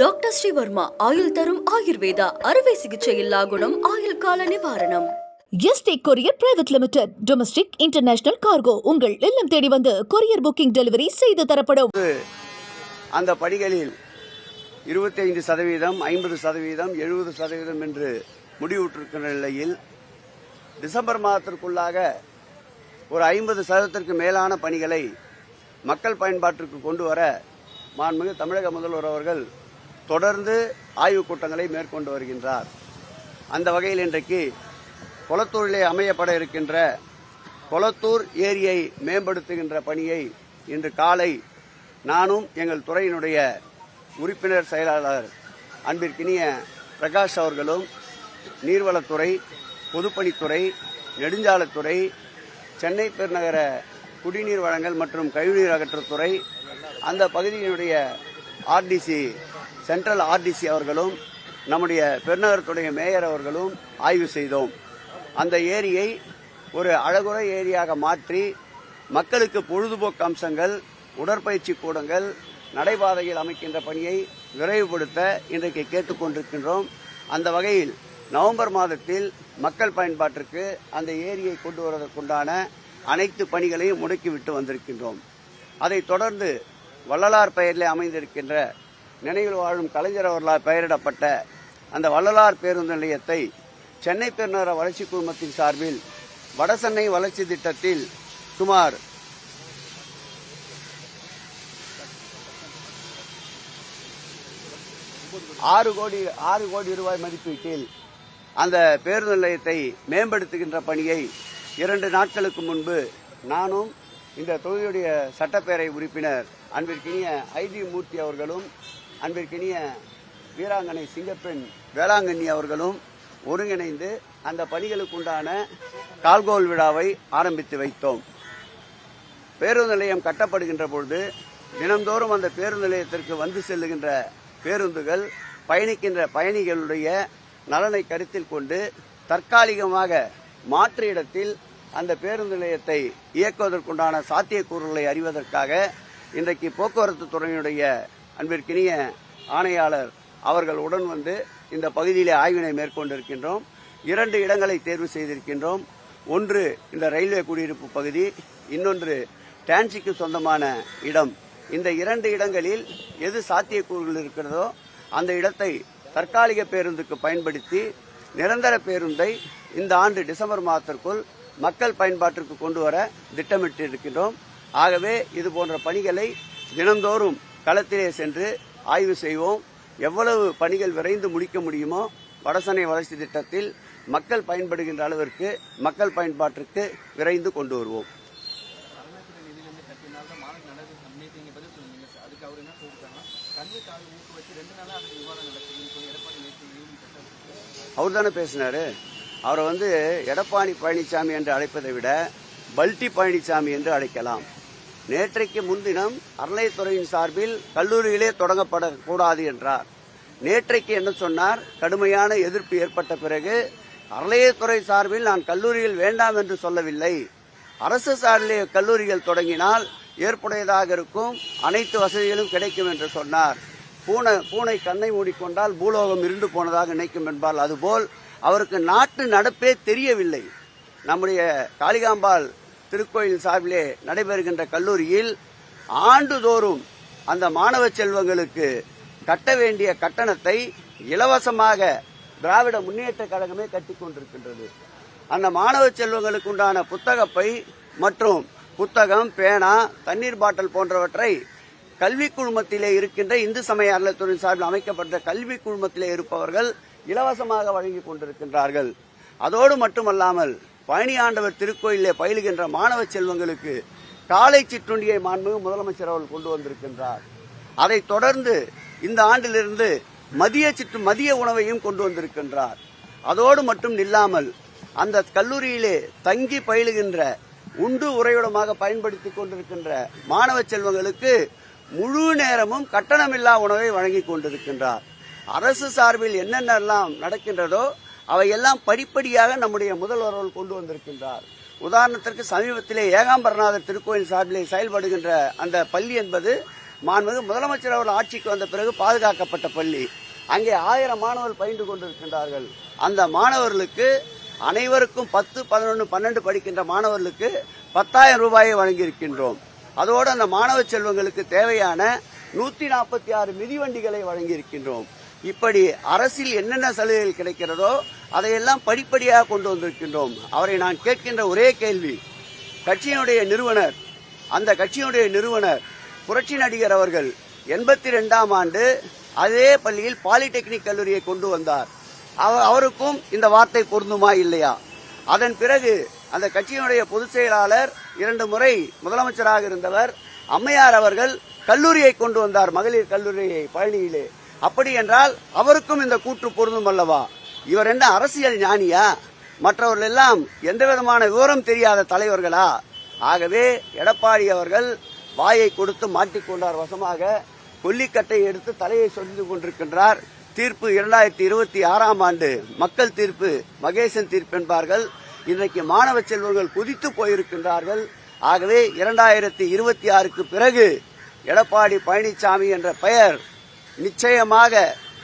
Doctor Sreevarma ஆயுள் தரும் ஆயுர்வேதா அறுவை சிகிச்சையில்லா குணம் ஆயுள் கால நிவாரணம். ST courier private limited domestic international cargo உங்கள் இல்லம் தேடி வந்து கொரியர் புக்கிங் டெலிவரி செய்து தரப்படும். அந்த படிகளில் இருபத்தைந்து சதவீதம் ஐம்பது சதவீதம் எழுபது சதவீதம் என்று முடிவுற்றிருக்கிற நிலையில் டிசம்பர் மாதத்திற்குள்ளாக ஒரு ஐம்பது சதவீதத்திற்கு மேலான பணிகளை மக்கள் பயன்பாட்டிற்கு கொண்டு வர மாண்புமிகு தமிழக முதல்வர் அவர்கள் தொடர்ந்து ஆய்வுக் கூட்டங்களை மேற்கொண்டு வருகின்றார். அந்த வகையில் இன்றைக்கு கொளத்தூரிலே அமையப்பட இருக்கின்ற கொளத்தூர் ஏரியை மேம்படுத்துகின்ற பணியை இன்று காலை நானும் எங்கள் துறையினுடைய உறுப்பினர் செயலாளர் அன்பிற்கினிய பிரகாஷ் அவர்களும் நீர்வளத்துறை பொதுப்பணித்துறை நெடுஞ்சாலைத்துறை சென்னை பெருநகர குடிநீர் வழங்கல் மற்றும் கழிவுநீர் அகற்றத்துறை அந்த பகுதியினுடைய ஆர்டிசி சென்ட்ரல் ஆர்டிசி அவர்களும் நம்முடைய பெருநகரத்துடைய மேயர் அவர்களும் ஆய்வு செய்தோம். அந்த ஏரியை ஒரு அழகுற ஏரியாக மாற்றி மக்களுக்கு பொழுதுபோக்கு அம்சங்கள் உடற்பயிற்சி கூடங்கள் நடைபாதையில் அமைக்கின்ற பணியை விரைவுபடுத்த இன்றைக்கு கேட்டுக்கொண்டிருக்கின்றோம். அந்த வகையில் நவம்பர் மாதத்தில் மக்கள் பயன்பாட்டிற்கு அந்த ஏரியை கொண்டு வருவதற்குண்டான அனைத்து பணிகளையும் முடக்கிவிட்டு வந்திருக்கின்றோம். அதைத் தொடர்ந்து வள்ளலார் பெயரில் அமைந்திருக்கின்ற நினைவில் வாழும் கலைஞர் அவர்களால் பெயரிடப்பட்ட அந்த வள்ளலார் பேருந்து நிலையத்தை சென்னை பெருநகர வளர்ச்சி குழுமத்தின் சார்பில் வடசென்னை வளர்ச்சி திட்டத்தில் சுமார் ஆறு கோடி ஆறு கோடி ரூபாய் மதிப்பீட்டில் அந்த பேருந்து நிலையத்தை மேம்படுத்துகின்ற பணியை இரண்டு நாட்களுக்கு முன்பு நானும் இந்த தொகுதியுடைய சட்டப்பேரவை உறுப்பினர் அன்பிற்கினிய ஐடி மூர்த்தி அவர்களும் அன்பிற்கினிய வீராங்கனை சிங்கப்பெண் வேளாங்கண்ணி அவர்களும் ஒருங்கிணைந்து அந்த பணிகளுக்குண்டான கால்கோல் விழாவை ஆரம்பித்து வைத்தோம். பேருந்து நிலையம் கட்டப்படுகின்ற பொழுது தினந்தோறும் அந்த பேருந்து நிலையத்திற்கு வந்து செல்லுகின்ற பேருந்துகள் பயணிக்கின்ற பயணிகளுடைய நலனை கருத்தில் கொண்டு தற்காலிகமாக மாற்று இடத்தில் அந்த பேருந்து நிலையத்தை இயக்குவதற்குண்டான சாத்தியக்கூறுகளை அறிவதற்காக இன்றைக்கு போக்குவரத்து துறையினுடைய அன்பிற்கினிய ஆணையாளர் அவர்கள் உடன் வந்து இந்த பகுதியிலே ஆய்வினை மேற்கொண்டிருக்கின்றோம். இரண்டு இடங்களை தேர்வு செய்திருக்கின்றோம். ஒன்று இந்த ரயில்வே குடியிருப்பு பகுதி இன்னொன்று டான்சிக்கு சொந்தமான இடம். இந்த இரண்டு இடங்களில் எது சாத்தியக்கூறுகள் இருக்கிறதோ அந்த இடத்தை தற்காலிக பேருந்துக்கு பயன்படுத்தி நிரந்தர பேருந்தை இந்த ஆண்டு டிசம்பர் மாதத்திற்குள் மக்கள் பயன்பாட்டிற்கு கொண்டு வர திட்டமிட்டிருக்கின்றோம். ஆகவே இது போன்ற பணிகளை தினந்தோறும் களத்திலே சென்று ஆய்வு செய்வோம். எவ்வளவு பணிகள் விரைந்து முடிக்க முடியுமோ வடசனை வளர்ச்சி திட்டத்தில் மக்கள் பயன்படுகின்ற அளவிற்கு மக்கள் பயன்பாட்டிற்கு விரைந்து கொண்டு வருவோம். அவர் தானே பேசினாரு? அவரை வந்து எடப்பாடி பழனிசாமி என்று அழைப்பதை விட பல்டி பழனிசாமி என்று அழைக்கலாம். நேற்றைக்கு முன்தினம் அறநிலையத்துறையின் சார்பில் கல்லூரியிலே தொடங்கப்படக்கூடாது என்றார். நேற்றைக்கு என்ன சொன்னார் கடுமையான எதிர்ப்பு ஏற்பட்ட பிறகு அறநிலையத்துறை சார்பில் நான் கல்லூரியில் வேண்டாம் என்று சொல்லவில்லை. அரசு சார்பிலே கல்லூரிகள் தொடங்கினால் ஏற்புடையதாக இருக்கும் அனைத்து வசதிகளும் கிடைக்கும் என்று சொன்னார். பூனை பூனை கண்ணை மூடிக்கொண்டால் பூலோகம் இருண்டு போனதாக நினைக்கும் என்பால் அதுபோல் அவருக்கு நாட்டு நடப்பே தெரியவில்லை. நம்முடைய காளிகாம்பாள் திருக்கோயில் சார்பிலே நடைபெறுகின்ற கல்லூரியில் ஆண்டுதோறும் அந்த மாணவ செல்வங்களுக்கு கட்ட வேண்டிய கட்டணத்தை இலவசமாக திராவிட முன்னேற்ற கழகமே கட்டிக்கொண்டிருக்கின்றது அந்த மாணவ செல்வங்களுக்கு உண்டான புத்தகப்பை மற்றும் புத்தகம் பேனா தண்ணீர் பாட்டில் போன்றவற்றை கல்வி குழுமத்திலே இருக்கின்ற இந்து சமய அறநிலைத்துறை சார்பில் அமைக்கப்பட்ட கல்வி குழுமத்திலே இருப்பவர்கள் இலவசமாக வழங்கிக் கொண்டிருக்கின்றார்கள். அதோடு மட்டுமல்லாமல் பழனி ஆண்டவர் திருக்கோயிலே பயிலுகின்ற மாணவ செல்வங்களுக்கு காலை சிற்றுண்டியை மாண்புமிகு முதலமைச்சர் அவர்கள் கொண்டு வந்திருக்கின்றார். அதைத் தொடர்ந்து இந்த ஆண்டிலிருந்து மதிய சிற்று மதிய உணவையும் கொண்டு வந்திருக்கின்றார். அதோடு மட்டும் நில்லாமல் அந்த கல்லூரியிலே தங்கி பயிலுகின்ற உண்டு உறைவிடமாக பயன்படுத்திக் கொண்டிருக்கின்ற மாணவ செல்வங்களுக்கு முழு நேரமும் கட்டணமில்லா உணவை வழங்கிக் கொண்டிருக்கின்றார். அரசு சார்பில் என்னென்னலாம் நடக்கின்றதோ அவையெல்லாம் படிப்படியாக நம்முடைய முதல்வர்கள் கொண்டு வந்திருக்கின்றார். உதாரணத்திற்கு சமீபத்திலே ஏகாம்பரநாதர் திருக்கோயில் சார்பிலே செயல்படுகின்ற அந்த பள்ளி என்பது மாண்புமிகு முதலமைச்சர் அவர்கள் ஆட்சிக்கு வந்த பிறகு பாதுகாக்கப்பட்ட பள்ளி. அங்கே ஆயிரம் மாணவர்கள் பயின்று கொண்டிருக்கின்றார்கள். அந்த மாணவர்களுக்கு அனைவருக்கும் பத்து பதினொன்று பன்னெண்டு படிக்கின்ற மாணவர்களுக்கு பத்தாயிரம் ரூபாயை வழங்கியிருக்கின்றோம். அதோடு அந்த மாணவ செல்வங்களுக்கு தேவையான நூற்றி நாற்பத்தி ஆறு மிதிவண்டிகளை வழங்கியிருக்கின்றோம். இப்படி அரசில் என்னென்ன சலுகைகள் கிடைக்கிறதோ அதையெல்லாம் படிப்படியாக கொண்டு வந்திருக்கின்றோம். அவரை நான் கேட்கின்ற ஒரே கேள்வி கட்சியினுடைய நிறுவனர் அந்த கட்சியினுடைய நிறுவனர் புரட்சி நடிகர் அவர்கள் எண்பத்தி ரெண்டாம் ஆண்டு அதே பள்ளியில் பாலிடெக்னிக் கல்லூரியை கொண்டு வந்தார். அவருக்கும் இந்த வார்த்தை பொருந்துமா இல்லையா? அதன் பிறகு அந்த கட்சியினுடைய பொதுச் செயலாளர் இரண்டு முறை முதலமைச்சராக இருந்தவர் அம்மையார் அவர்கள் கல்லூரியை கொண்டு வந்தார் மகளிர் கல்லூரியை பழனியிலே. அப்படி என்றால் அவருக்கும் இந்த கூற்று பொருந்தும் அல்லவா? இவர் என்ன அரசியல் ஞானியா? மற்றவர்கள் எல்லாம் எந்த விதமான விவரம் தெரியாத தலைவர்களா? ஆகவே எடப்பாடி அவர்கள் வாயை கொடுத்து மாட்டிக்கொண்டார் வசமாக கொல்லிக்கட்டை எடுத்து தலையை சொரிந்து கொண்டிருக்கின்றார். தீர்ப்பு இரண்டாயிரத்தி இருபத்தி ஆறாம் ஆண்டு மக்கள் தீர்ப்பு மகேசன் தீர்ப்பு என்பார்கள். இன்றைக்கு மாணவ செல்வங்கள் குதித்து போயிருக்கின்றார்கள். ஆகவே இரண்டாயிரத்தி இருபத்தி ஆறுக்கு பிறகு எடப்பாடி பழனிசாமி என்ற பெயர் நிச்சயமாக